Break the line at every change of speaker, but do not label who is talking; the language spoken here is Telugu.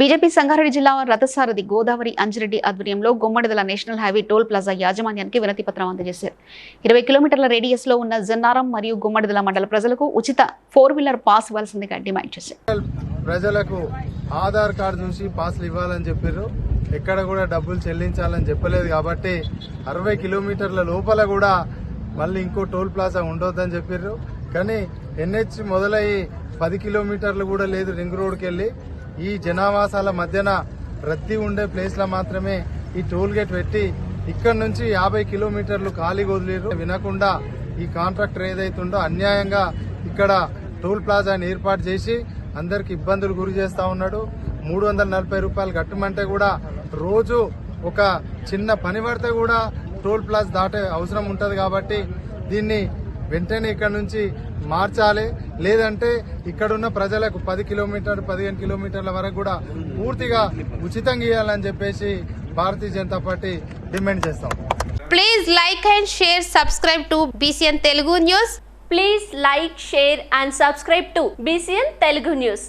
బీజేపీ సంగారెడ్డి జిల్లా రథసారథి గోదావరి అంజిరెడ్డి ఆధ్వర్యంలో Gummadidala national highway toll plaza యాజమాన్యానికి వినతి పత్రం అందజేశారు. ఇరవై కిలోమీటర్ల రేడియస్లో ఉన్న జన్నారం మరియు గుమ్మడిదల మండల ప్రజలకు ఉచిత ఫోర్ వీలర్ పాస్ ఇవ్వాల్సిందిగా డిమాండ్ చేశారు.
ప్రజలకు ఆధార్ కార్డు నుంచి పాస్లు ఇవ్వాలని చెప్పారు ఎక్కడ కూడా డబ్బులు చెల్లించాలని చెప్పలేదు కాబట్టి అరవై కిలోమీటర్ల లోపల కూడా మళ్ళీ ఇంకో టోల్ ప్లాజా ఉండొద్దని చెప్పారు కానీ ఎన్హెచ్ మొదలయ్యి పది కిలోమీటర్లు కూడా లేదు రింగ్ రోడ్కి వెళ్ళి ఈ జనావాసాల మధ్యన రద్దీ ఉండే ప్లేస్లో మాత్రమే ఈ టోల్ గేట్ పెట్టి ఇక్కడ నుంచి యాభై కిలోమీటర్లు ఖాళీ వదిలేరు. వినకుండా ఈ కాంట్రాక్టర్ ఏదైతుందో అన్యాయంగా ఇక్కడ టోల్ ప్లాజాని ఏర్పాటు చేసి అందరికి ఇబ్బందులు గురి చేస్తా ఉన్నాడు. మూడు వందల నలభై రూపాయలు కట్టమంటే కూడా రోజు ఒక చిన్న పని పడితే కూడా టోల్ ప్లాజా దాటే అవసరం ఉంటుంది కాబట్టి దీన్ని వెంటనే ఇక్కడ నుంచి మార్చాలి. లేదంటే ఇక్కడున్న ప్రజలకు పది కిలోమీటర్ పదిహేను కిలోమీటర్ల వరకు కూడా పూర్తిగా ఉచితంగా ఇవ్వాలని చెప్పేసి భారతీయ జనతా పార్టీ డిమాండ్ చేస్తాం.
Please like and share subscribe to BCN Telugu news
please like share and subscribe to BCN Telugu news